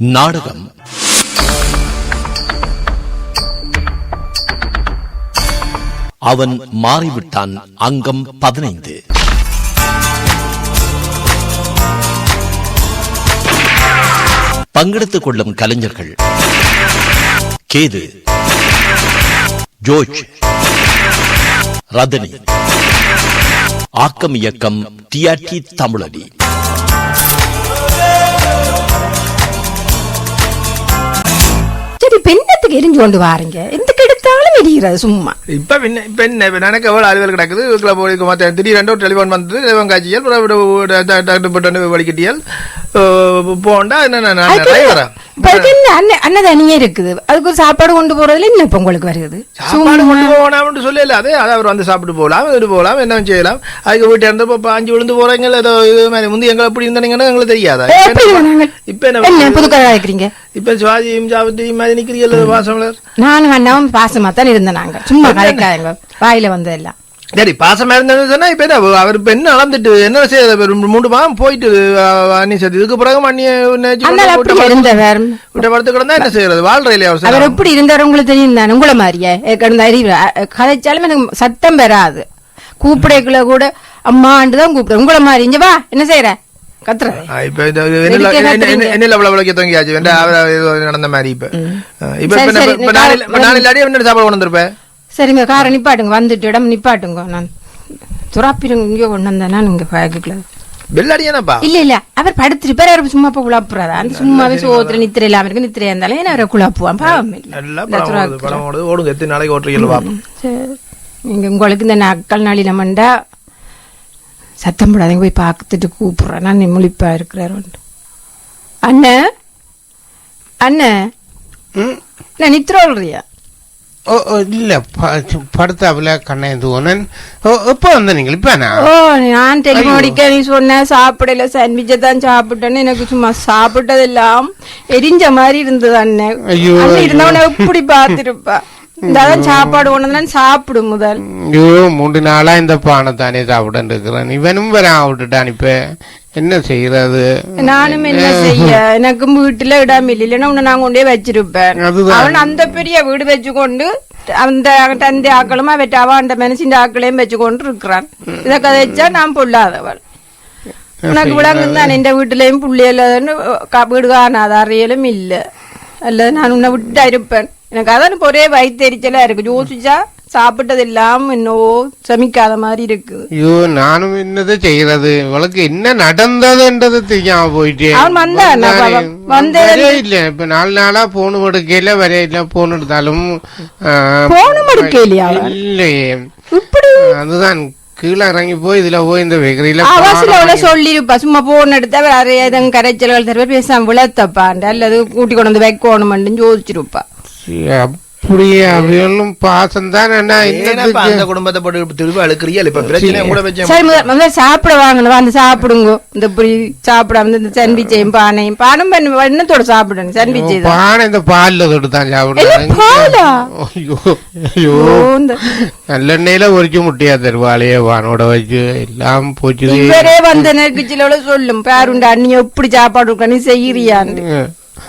நாடகம். அவன் மாறிவிட்டான். அங்கம் பதினைந்து. பங்கெடுத்துக் கொள்ளும் கலைஞர்கள். கேது. ஜோர்ஜ் ரதனி. ஆக்கம் இயக்கம் டிஆர்டி தமிழடி. இப்ப என்னத்துக்கு எரிஞ்சு கொண்டு வாருங்க. எதுக்கு எடுத்தாலும் எரிகிறது சும்மா. இப்ப பின்ன இப்ப என்ன இப்ப எனக்கு எவ்வளவு அலுவல் கிடக்குது? இதுக்குள்ள போய் மத்த திடீரெண்டு ஒரு டெலிஃபோன் வந்தது. டெலிஃபோன் காட்சியல் வலிக்கட்டியல். போண்டா என்ன என்ன அன்னதானியே இருக்குது. அதுக்கு ஒரு சாப்பாடு கொண்டு போறதுல என்ன இப்ப உங்களுக்கு வருது? சாப்பாடு கொண்டு போகணும்னு சொல்லல. அதே அதை அவர் வந்து சாப்பிட்டு போகலாம் இது போகலாம் என்ன செய்யலாம்? அதுக்கு வீட்டு இருந்து இப்போ அஞ்சு விழுந்து போறீங்க ஏதோ இது மாதிரி முந்தி எங்களை எப்படி இருந்தீங்கன்னா எங்களுக்கு தெரியாதா? இப்ப என்ன என்ன புது கதை இருக்கிறீங்க இப்ப மாதிரி நிக்கிறீர்கள் வாசமலர் நானும் அண்ணாவும் பாசமா தான் இருந்தேன் நாங்க சும்மா கதைக்காதங்க வாயில வந்ததெல்லாம் சரி பாசமா இருந்தது சொன்னா இப்ப என்ன? அவர் இப்ப என்ன அளந்துட்டு என்ன ரெண்டு மூணு மாதம் போயிட்டு அண்ணி சேர்த்து இதுக்கு பிறகு அண்ணி அண்ணா அப்படி இருந்தவர். விட்ட படுத்து கிடந்தா என்ன செய்யறது? வாழ்றையில அவர் அவர் சார் எப்படி இருந்தார்? உங்களுக்கு தெரியும் தானே? உங்களை மாதிரியே. கிடந்த அறிவு கதைச்சாலும் எனக்கு சத்தம் பெறாது கூப்பிடைக்குள்ள கூட அம்மாண்டு தான் கூப்பிடுறேன் உங்களை மாதிரி. இங்க வா என்ன செய்யற நடந்த மாதிரி இப்ப இப்ப சாப்பாடு கொண்டு வந்திருப்பேன் சரிங்க காரை நிப்பாட்டுங்க வந்துட்டு இடம் நிப்பாட்டுங்க நான் துறாப்பிருங்க இங்கே கொண்டு வந்தேன் நான் இங்க பேக்குல வெள்ளாடியானப்பா இல்ல இல்ல அவர் படுத்திருப்பாரு அவர் சும்மா போய் குழப்புறாரா அந்த சும்மாவே சோத்துல நித்திரை இல்லாம இருக்கு நித்திரை இருந்தாலும் ஏன்னா அவரை குழப்புவான் பாவம் இல்ல படம் ஓடுங்க எத்தனை நாளைக்கு ஓட்டுறீங்க பாப்போம் உங்களுக்கு இந்த நாட்கள் நாளில மண்டா சத்தம் போடாதீங்க போய் பார்த்துட்டு கூப்பிடுறேன். நான் முழிப்பா இருக்கிறார் அண்ணே? அண்ணே? நான் நித்திரோல்றியா ஓ இல்ல படுத்தாப்புல கண்ணன் தூணன். எப்போ வந்த நீங்கள்? இப்ப ஓ நான் டெலிஃபோன் அடிக்க நீ சொன்ன சாப்பிடல சாண்ட்விச்சை தான் சாப்பிட்டேன்னு எனக்கு சும்மா சாப்பிட்டதெல்லாம் எரிஞ்ச மாதிரி இருந்தது அண்ணன் அண்ணன். இருந்தவன எப்படி பார்த்திருப்பா? இந்த சாப்பாடு ஒண்ணு சாப்பிடு முதல். ஐயோ மூன்று நாளா இந்த பானை தானே சாப்பிட்டு இருக்கிறேன் இவனும் வர விட்டுட்டான் இப்ப. என்ன செய்யறது நானும் என்ன செய்ய? எனக்கும் வீட்டுல இடம் இல்லை. இல்லைன்னா உன்னை நான் கொண்டே வச்சிருப்பேன். அவன் அந்த பெரிய வீடு வச்சுக்கொண்டு அந்த தந்தை ஆக்களும் அவற்ற அவன் அந்த மனுஷன் ஆக்களையும் வச்சுக்கொண்டு இருக்கிறான். இதை கதைச்சா நான் பொல்லாதவள். உனக்கு விளங்கும் தான். எந்த வீட்டுலயும் புள்ளியலன்னு வீடு காணாத அறியலும் இல்ல அல்லது நான் உன்னை விட்டா இருப்பேன் எனக்கு அதான் இப்ப ஒரே வயிற்றுச்சலா இருக்கு. யோசிச்சா சாப்பிட்டது எல்லாம் இன்னும் சமிக்காத மாதிரி இருக்கு. ஐயோ நானும் என்னது செய்யறது? இவளுக்கு என்ன நடந்ததுன்றது தெரியாம போயிட்டே. வந்தே இல்ல. இப்ப நாலு நாளா போன் எடுக்கல வர இல்ல போன் எடுத்தாலும் போனும் எடுக்கலையா அவன்? இல்லையே. அதுதான். கீழே இறங்கி போய் இதுல போய் இந்த வெகரியில சொல்லிருப்பா சும்மா போன் எடுத்தா வேற எதுவும் கரைச்சல்கள் தருவார் பேசாம விளத்தப்பான் அல்லது கூட்டி கொண்டு வந்து வைக்கணுமென்னு யோசிச்சிருப்பா. அப்படியே அவையும் பாசம் தான் என்ன அந்த குடும்பத்தை போட்டு திருப்பி அழுக்கிறீங்க இப்ப பிரச்சனை கூட வச்சேன் சரி முதல் முதல்ல சாப்பிட வாங்கணும். வந்து சாப்பிடுங்க. இந்த இப்படி சாப்பிடாம இந்த சாண்ட்விச்சையும் பானையும் பானம் பண்ணி எண்ணத்தோட சாப்பிடணும்? சாண்ட்விச் தான் பானை இந்த பால்ல தொட்டு தான் சாப்பிடுறாங்க நல்லெண்ணெயில பொரிச்சு முட்டியா தருவாளையே வானோட வச்சு. எல்லாம் இவரே வந்து சொல்லும். பேருண்ட அண்ணி எப்படி சாப்பாடு நீ செய்யறியான்னு.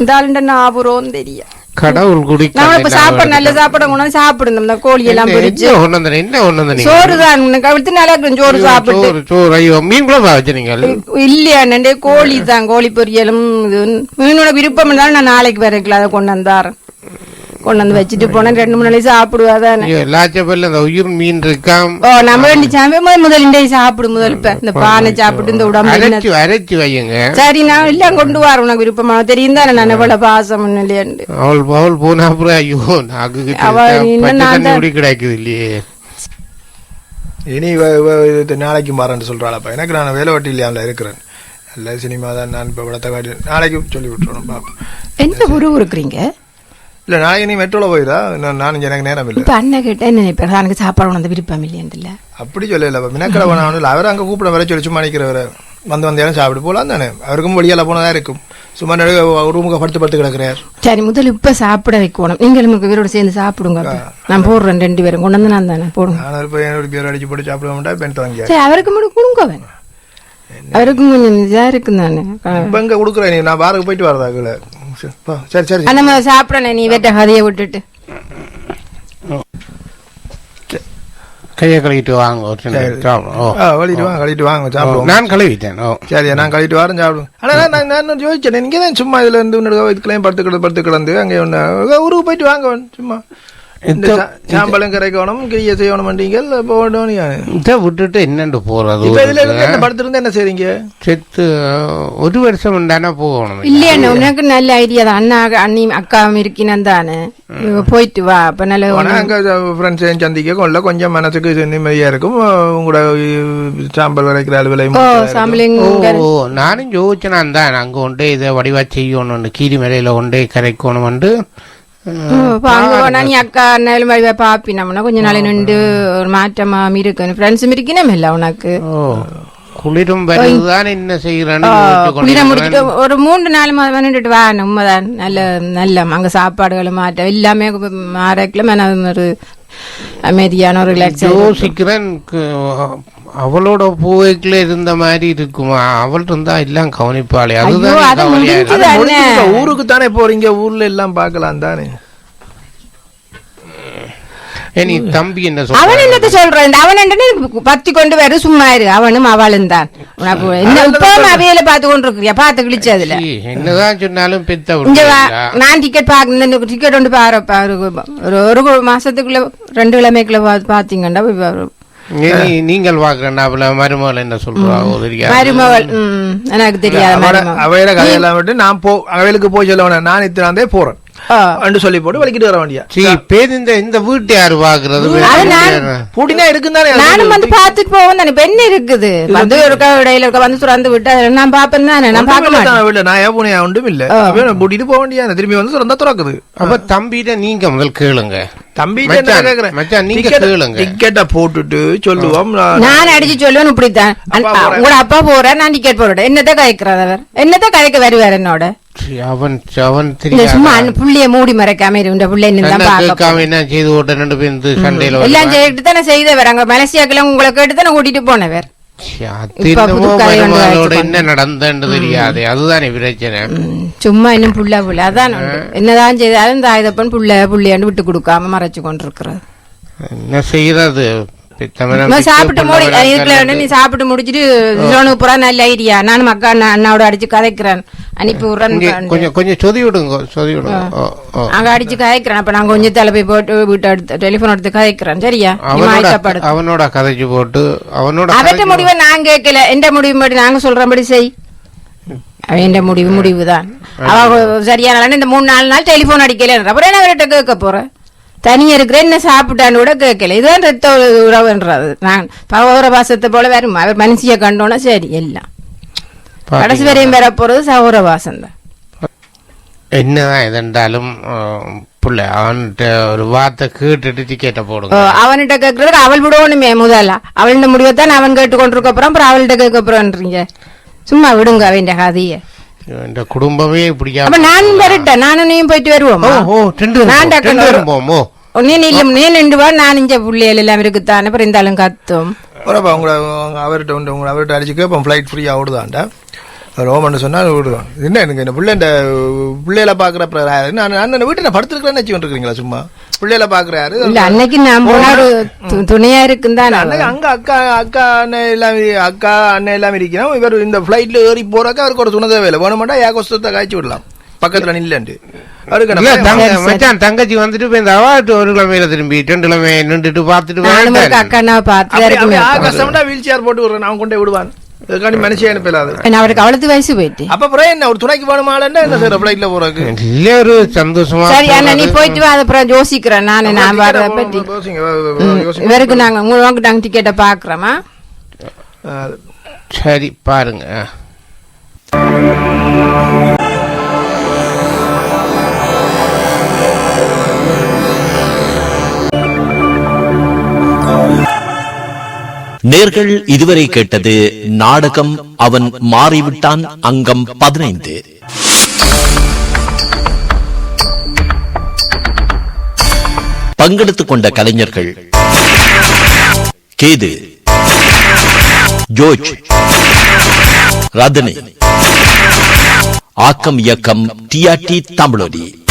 இந்த ஆளுண்ட ஞாபகம் தெரியும் கடவுள் குடிக்க நான் இப்ப சாப்பாடு நல்ல சாப்பாடு கொண்டு வந்து சாப்பிடணும் இந்த கோழி எல்லாம் பிடிச்சு. ஒண்ணு வந்தேன் என்ன ஒண்ணு சோறு தான் அவிழ்த்து நல்லா இருக்கும் சோறு சாப்பிட்டு. சோறு ஐயோ மீன் குழம்பா வச்சு நீங்கள் இல்லையா நண்டே கோழி தான் கோழி பொரியலும் மீனோட விருப்பம் இருந்தாலும் நான் நாளைக்கு வரைக்கல அதை கொண்டு வந்தாரன் கொண்டு வந்து வச்சுட்டு போனேன் ரெண்டு மூணு நாளைக்கு சாப்பிடுவா தானே. ஐயோ லாச்சப்பல்ல அந்த உயிர் மீன் இருக்காம். ஓ நம்ம ரெண்டு சாமி முதல் முதல் இண்டே சாப்பிடு முதல் இப்ப. இந்த பானை சாப்பிட்டு இந்த உடம்பு என்ன- அரைச்சு அரைச்சு வையுங்க. சரி நான் எல்லாம் கொண்டு வர உனக்கு விருப்பமா? தெரியும் தானே நான் எவ்வளவு பாசம் இல்லையாண்டு அவள் அவள் போனா அப்புறம் ஐயோ நாக்கு அவ இன்னும் பச்சை நான் தண்ணி தான்- குடி கிடைக்குது இல்லையே. இனி நாளைக்கு மாறேன்னு சொல்றாளப்பா. எனக்கு நான் வேலை வட்டி இல்லையாமல இருக்கிறேன். நல்ல சினிமா தான் நான் இப்போ விடத்த காட்டி நாளைக்கு சொல்லி விட்டுறோம் பாப்போம். எந்த ஊரு இருக்கிறீங்க இல்ல நாளைக்கு நீ மெட்ரோல போயிடா நான் எனக்கு நேரம் இல்லை. இப்ப அண்ணன் கிட்ட என்ன நினைப்பேன் எனக்கு சாப்பாடு உணர்ந்து விருப்பம் இல்லையாண்டுல அப்படி சொல்லல. மினக்கடை வேணாம் அவர் அங்க கூப்பிட வர சொல்லி சும்மா நிக்கிறவரை வந்து வந்த இடம் சாப்பிட்டு போலாம் தானே. அவருக்கும் வெளியால போனதா இருக்கும். சும்மா நடுவே ரூமுக்கு படுத்து படுத்து கிடக்குறார். சரி முதல்ல இப்ப சாப்பிட வைக்கணும். நீங்களும் உங்க வீரோட சேர்ந்து சாப்பிடுங்க. நான் போடுறேன் ரெண்டு பேரும். கொண்டு வந்து நான் தானே போடுங்க. நான் போய் என்னோட பேர் அடிச்சு போட்டு சாப்பிட மாட்டா பெண் வாங்கியா சரி அவருக்கு மட்டும் கொடுங்க அவருக்கும் கொஞ்சம் இதா இருக்கு தானே. இப்ப இங்க கொடுக்குறேன் நீ? நான் பாருக்கு போயிட்டு வரதா சரி. சரி மாதிரி சாப்பிடணும் நீ வெட்ட கதையை விட்டுட்டு. கையை கழுவிட்டு வாங்க கழிட்டு வாங்க கழிட்டு வாங்க சாப்பிடுவோம். நான் கழுவிட்டேன். ஓ. சரி நான் கழிட்டு வரேன் சாப்பிடுவோம். ஆனா நான் நான் யோசிச்சேன். நீங்க தான் சும்மா இதுல இருந்து உன்னோட இதுக்கெல்லாம் படுத்து கிடந்து படுத்து கிடந்து அங்கே ஒன்று ஊருக்கு போயிட்டு வாங்க சும்மா. இந்த இந்த- சா- சாம்பலும் கரைக்கணும் கிரிய செய்யணும் இதை விட்டுட்டு என்னண்டு போறது இப்ப இதுல இருந்து ஊருக்கு? என்ன படுத்திருந்து என்ன செய்றீங்க? செத்து ஒரு வருஷம் தானே போகணும். இல்லையா உனக்கு நல்ல ஐடியா தான். அண்ணா அண்ணி அக்காவும் இருக்கணும் தானே. போயிட்டு வா அப்ப நல்ல அங்க ஃப்ரெண்ட்ஸ் சந்திக்க கொள்ள கொஞ்சம் மனசுக்கு நிம்மதியா இருக்கும். உங்களோட சாம்பல் வரைக்கிற அளவில் ஓ நானும் யோசிச்சேன் தான் அங்க கொண்டே இதை வடிவா செய்யணும் கீரி மலையில கொண்டே கரைக்கணும்னு. அங்க போனா நீ அக்கா அண்ணாலும் வழிவா பாப்பினோம்னா கொஞ்ச நாள் நின்று ஒரு மாற்றமா இருக்கணும் ஃப்ரெண்ட்ஸும் இருக்கணும் இல்ல உனக்கு குளிரும் வருதுதான் என்ன செய்யறேன்னு குளிர யோசிச்சு முடிச்சுட்டு ஒரு மூன்று நாலு மாதம் நின்றுட்டு வா உண்மைதான். நல்ல நல்ல அங்க சாப்பாடுகளும் மாற்றம் எல்லாமே மாறக்கல மன ஒரு அமைதியான ஒரு ரிலாக்ஸ் யோசிக்கிறேன் அவளோட போய்க்குள்ள இருந்த மாதிரி இருக்குமா? அவள் இருந்தா எல்லாம் கவனிப்பாளே. அதுதான். ஊருக்கு தானே போறீங்க? ஊர்ல எல்லாம் பார்க்கலாம் தானே. நீ தம்பி என்ன அவன் என்னத்த சொல்றான்? அவன் என்ன பத்தி கொண்டு வர சும்மா இரு. அவனும் அவளும் தான். என்ன இப்பவும் அவையில பார்த்து கொண்டு இருக்கிறியா பார்த்து கிழிச்சதுல சீ, என்னதான் சொன்னாலும் பெத்த இங்க? நான் டிக்கெட் பாக்க டிக்கெட் ஒன்று பாரு பாரு ஒரு ஒரு மாசத்துக்குள்ள ரெண்டு கிழமைக்குள்ள பாத்தீங்கன்னா நீங்கள் பாக்குறேன் மருமகள் என்ன சொல்றா? தெரியாது. மருமகள் எனக்கு தெரியாது அவையில கதையெல்லாம் விட்டு நான் போ அவைகளுக்கு போய் சொல்ல நான் இத்தனாந்தே போறேன். அண்டு சொல்லி போட்டு வலிக்கிட்டு வர வேண்டியா சீ பேர் இந்த இந்த வீட்டு யாரு பாக்குறது அது நான் பூட்டினா இருக்கும் தானே நானும் வந்து பாத்துட்டு போவேன் தானே பெண் இருக்குது. வந்து ஒரு இடையில இருக்க வந்து திறந்து விட்டு நான் பாப்பேன் தானே நான் பார்க்க மாட்டேன். வீட்டுல நான் ஏன் ஒன்றும் இல்ல. பூட்டிட்டு போக வேண்டியா திரும்பி வந்து திறந்தா திறக்குது. அப்ப தம்பிட்ட நீங்க முதல் கேளுங்க. தம்பி மச்சான், மச்சான், நீங்க கேளுங்க. டிக்கெட்டை போட்டுட்டு சொல்லுவோம் நான் அடிச்சு சொல்லுவேன் இப்படித்தான். அப்பா போறேன். உங்களோட அப்பா போற நான் டிக்கெட் போடுறேன் என்னத்த கதைக்கிறது அவர் என்னத்த கதைக்க வருவார் என்னோட? அவன் அவன் சும்மா புள்ளைய மூடி மறைக்காம இருந்த புள்ளை கேட்காம என்ன செய்து ஓட்ட ரெண்டு இந்த சண்டையில எல்லாம் செய்துட்டு தானே செய்தவர். அங்க மலேசியாக்குள்ள உங்களை கேட்டு தானே கூட்டிட்டு போனவர். என்ன நடந்தன்னு தெரியாது. அதுதானே பிரச்சனை. சும்மா இன்னும் புள்ள புள்ள. அதான். என்னதான் செய்தாலும் இந்த ஆயுதப்பன் புள்ள புள்ளையாண்டு விட்டு கொடுக்காம மறைச்சு கொண்டிருக்கிறது. என்ன செய்யறது சாப்பிட்டு மூடி நீ சாப்பிட்டு முடிச்சிட்டு ஜோனுக்கு போறா நல்ல ஐடியா நானும் அக்கா அண்ணா- அண்ணாவோட அடிச்சு கதைக்கிறேன் அனுப்பி விடுறேன் கொஞ்சம் கொஞ்சம் சொதி விடுங்க சொதி விடுங்க ஓ, ஓ. அங்க அடிச்சு கதைக்கிறேன் அப்ப நான் கொஞ்சம் தலைப்பை போட்டு வீட்டை எடுத்து டெலிபோன் எடுத்து கதைக்கிறேன் சரியா அவனோட அவனோட கதைச்சு போட்டு அவனோட முடிவை நான் கேட்கல எந்த முடிவு படி நாங்க சொல்றபடி செய் அவன் முடிவு முடிவுதான் அவ சரியான இந்த மூணு நாலு நாள் டெலிபோன் அடிக்கல அப்புறம் என்ன அவர்கிட்ட கேட்க போறேன் தனியா இருக்கிற என்ன சாப்பிட்டான்னு கூட கேட்கல. இதுதான் ரத்த உறவுன்றது. நான் பகோர பாசத்தை போல வரும். அவர் மனுஷிய கண்டோன்னா சரி எல்லாம். கடைசி வரையும் வர போறது சகோர வாசம் தான் என்னதான் எதென்றாலும் புள்ள அவன்கிட்ட ஒரு வார்த்தை கேட்டுட்டு டிக்கெட்டை போடுங்க. அவன்கிட்ட கேட்கறதுக்கு அவள் விடணுமே முதல்ல. அவள்கிட்ட முடிவை தான் அவன் கேட்டு கொண்டிருக்க அப்புறம் அப்புறம் அவள்கிட்ட கேட்க போறேன்றீங்க. சும்மா விடுங்க அவன் கதையை. இந்த குடும்பமே இப்படியா நானும் வரட்டேன் நானும் நீயும் போயிட்டு வருவோம்? நான் நீ இல்ல நீ நின்று வா நான் இங்க புள்ளைகள் எல்லாம் இருக்குத்தானே அப்புறம் இருந்தாலும் கத்தும். வரப்பா உங்களை உங்க அவர்கிட்ட உண்டு உங்களை அவர்கிட்ட அடிச்சு கேட்போம் ஃப்ளைட் ஃப்ரீயாக ஓடுதான்டா. ரோமன் சொன்னால் விடுவான் என்ன எனக்கு இந்த பிள்ளை இந்த பிள்ளையில பார்க்குற நான் நான் வீட்டில் படுத்துருக்கிறேன்னு வச்சு இருக்கிறீங்களா சும்மா? பிள்ளையில பார்க்குறாரு இல்ல அன்னைக்கு நான் துணையா இருக்குன்னு தான் அன்னைக்கு அங்க அக்கா அக்கா அண்ணன் எல்லாம் அக்கா அண்ணன் எல்லாம் இருக்கிறோம் இவர் இந்த ஃப்ளைட்ல ஏறி போறக்க அவருக்கு ஒரு துணை தேவையில்லை. வேணுமாட்டா ஏகோஸ்தத்தை காய்ச்சி விடலாம். பக்கத்துல. மச்சான் தங்கச்சி வந்துட்டு இந்த அவாட்டு ஒரு கிழமையில திரும்பி ரெண்டு கிழமை நின்றுட்டு பார்த்துட்டு வரேன் அக்கா கஷ்டம்டா வீல் சேர் போட்டு விடுறேன். அவன் கொண்டே விடுவான். இதுக்காண்டி மனுஷன் அனுப்பலாது அவருக்கு அவ்வளவு வயசு போயிட்டு. அப்ப அப்புறம் என்ன? ஒரு துணைக்கு வேணுமாலன்னா என்ன சார் ஃப்ளைட்ல போறதுக்கு? இல்ல ஒரு சந்தோஷமா சரி அண்ணா நீ. போயிட்டு வா அது அப்புறம் யோசிக்கிறேன். நானு நான் வர பற்றி யோசிங்க, யோ- யோசிங்க. இவருக்கு நாங்க உங்களுக்கு நாங்க டிக்கெட்டை பாக்குறோமா? ஆ, சரி பாருங்க. நேர்கள் இதுவரை கேட்டது நாடகம் அவன் மாறிவிட்டான் அங்கம் பதினைந்து. பங்கெடுத்துக் கொண்ட கலைஞர்கள். கேது. ஜோஜ். ரதனி ஆக்கம் இயக்கம் டிஆர்டி தமிழொலி.